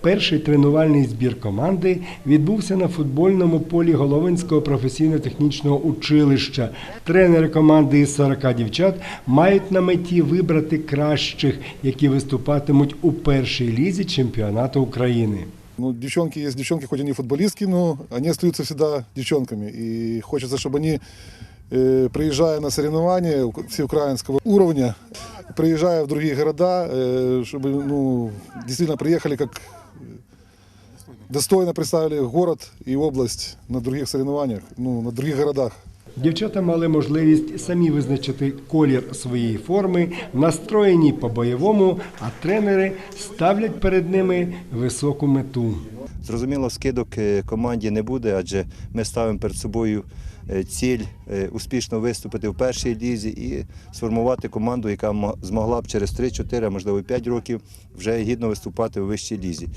Перший тренувальний збір команди відбувся на футбольному полі Головинського професійно-технічного училища. Тренери команди із 40 дівчат мають на меті вибрати кращих, які виступатимуть у першій лізі чемпіонату України. Ну, девчонки есть девчонки, хоть они футболистки, но они остаются всегда девчонками. И хочется, чтобы они, э, приезжая на соревнования ук- всеукраинского уровня, приезжая в другие города, э, чтобы ну, действительно приехали как э, достойно представили город и область на других соревнованиях, ну, на других городах. Дівчата мали можливість самі визначити колір своєї форми, настроєні по-бойовому, а тренери ставлять перед ними високу мету. Зрозуміло, скидок е, команді не буде, адже ми ставимо перед собою е, ціль е, успішно виступити в першій лізі і сформувати команду, яка мо- змогла б через 3-4, а можливо 5 років вже гідно виступати у вищій лізі.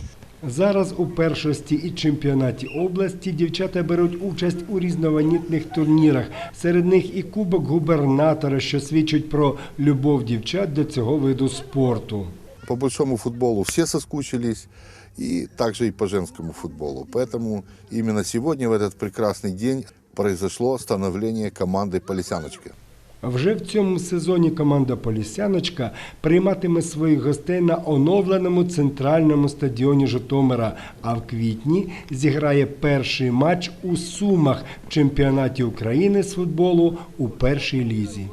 Зараз у першості і чемпіонаті області дівчата беруть участь у різноманітних турнірах. Серед них і Кубок губернатора, що свідчить про любов дівчат до цього виду спорту По большому футболу все соскучились, и также и по женскому футболу. Поэтому именно сегодня, в этот прекрасный день, произошло становление команды «Полисяночка». Вже в цьому сезоні команда Полісяночка прийматиме своїх гостей на оновленому центральному стадіоні Житомира. А в квітні зіграє перший матч у Сумах в чемпіонаті України з футболу у першій лізі.